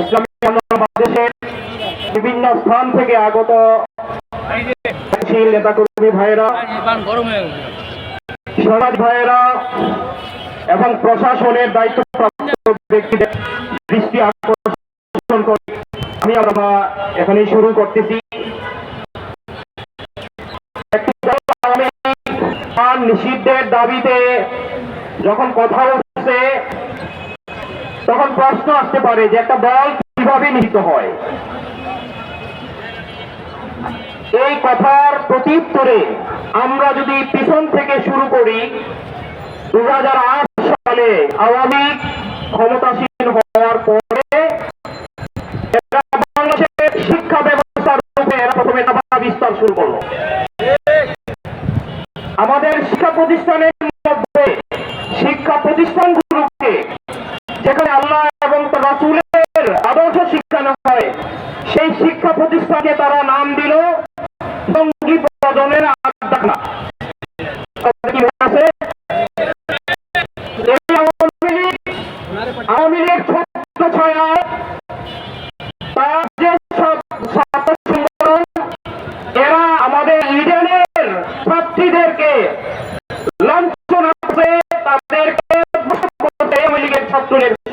ইসলামী বিভিন্ন স্থান থেকে আগত নেতাকর্মী সমাজ ভাইয়েরা এবং প্রশাসনের দায়িত্বপ্রাপ্ত ব্যক্তিদের দৃষ্টি আকর্ষণ করে আমি আমরা এখানেই শুরু করতেছি নিষিদ্ধের দাবিতে যখন কথা উঠছে তখন প্রশ্ন আসতে পারে যে একটা দল কীভাবে নিহিত হয়। এই কথার প্রত্যুত্তরে আমরা যদি পিছন থেকে শুরু করি দু সালে আওয়ামী ক্ষমতাসীন হওয়ার পরে বাংলাদেশের শিক্ষা ব্যবস্থার রূপে এরা প্রথমে বিস্তার শুরু করল। আমাদের শিক্ষা প্রতিষ্ঠানের মধ্যে শিক্ষা প্রতিষ্ঠানগুলোকে যেখানে আল্লাহ এবং রাসুলের আদর্শ শিক্ষানো হয়। সেই শিক্ষা প্রতিষ্ঠানকে তারা নাম দিল জঙ্গি প্রজনের আড্ডাখানা। আওয়ামী লীগ আওয়ামী লীগ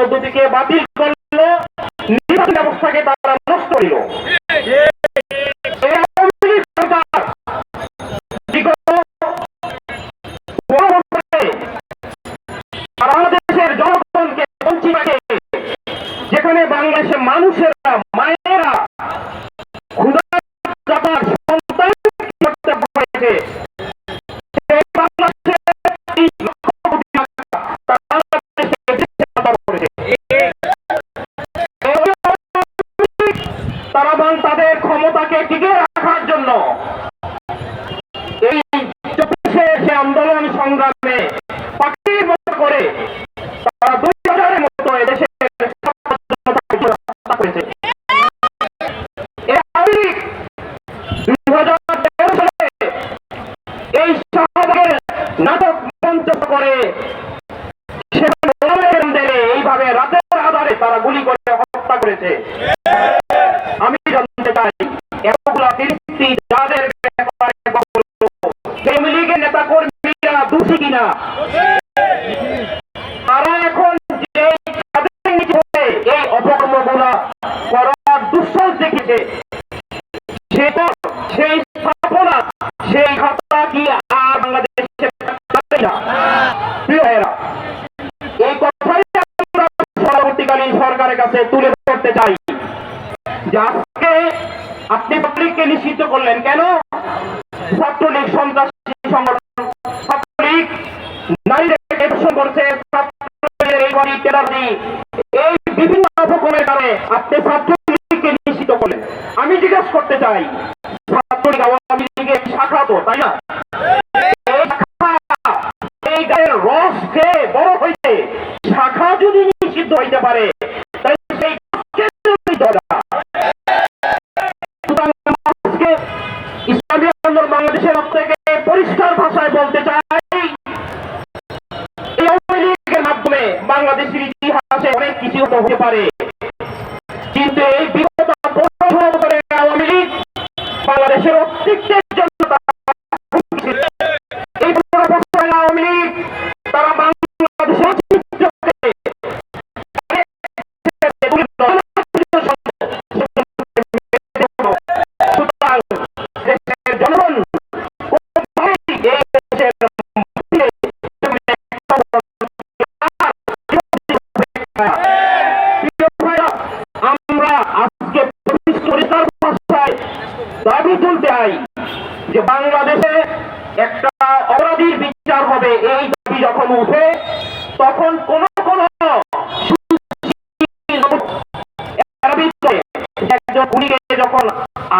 পদ্ধতিকে বাতিল করল নির্বাচন ব্যবস্থাকে তারা নষ্ট করল। যেখানে মানুষেরা মায়েরা সন্তান করতে হয়েছে জন্য এই চব্বিশে সে আন্দোলন সংগ্রামে পাখির মতো করে তারা দুই হাজারের মতো নাটক করে আধারে তারা গুলি করে হত্যা করেছে। আমি জানতে চাই কিনা তারা এখন যে এই অপকর্মগুলা করার দুঃসাহস দেখেছে সেই স্থাপনা সেই খাতা কি আর বাংলাদেশে না। এই কথাই আমরা পরবর্তীকালীন সরকারের কাছে তুলে ধরতে চাই। আজকে আপনি পাবলিককে নিষিদ্ধ করলেন কেন? ছাত্রলীগ সন্ত্রাসী সংগঠন ছাত্রলীগ নারীদেরকে করছে এই বিভিন্ন অপকর্মের কারণে আপনি ছাত্রলীগকে নিষিদ্ধ করলেন। আমি জিজ্ঞাসা করতে চাই, ছাত্রলীগ আওয়ামী লীগের শাখা তো, তাই না? এই গায়ের রস খেয়ে বড় হইতে শাখা যদি নিষিদ্ধ হইতে পারে ইসলামী আন্দোলন বাংলাদেশের পক্ষ থেকে অনেক হতে পারে কিন্তু এই বিগত পনেরো আওয়ামী লীগ বাংলাদেশের অস্তিত্বের জন্য। এই আওয়ামী লীগ তারা বাংলাদেশের বাংলাদেশে একটা অপরাধীর বিচার হবে, এই দাবি যখন উঠে, তখন কোন কোন একজন খুনিকে যখন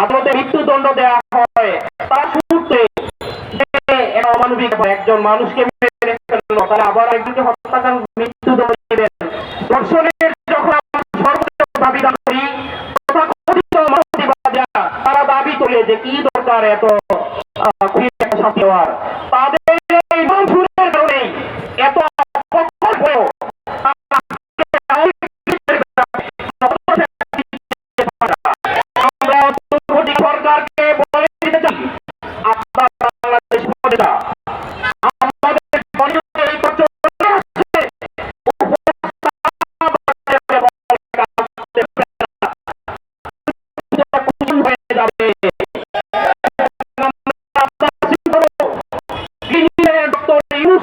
আদালতে মৃত্যুদণ্ড দেওয়া হয়, তার সূত্রে অমানবিক একজন মানুষকে মেরে ফেলল, তাহলে আবার একজনকে হত্যাকাণ্ড মৃত্যুদণ্ড দিবেন। ধর্ষণের যখন সর্বোচ্চ দাবি করি, তথাকথিত মানবাধিকার তারা দাবি করে যে কি দরকার এত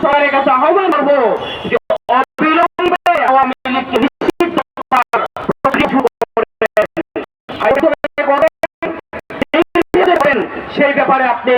স্যারের কাছে আহ্বান করব যে অবিলম্বে আওয়ামী লীগকে সেই ব্যাপারে আপনি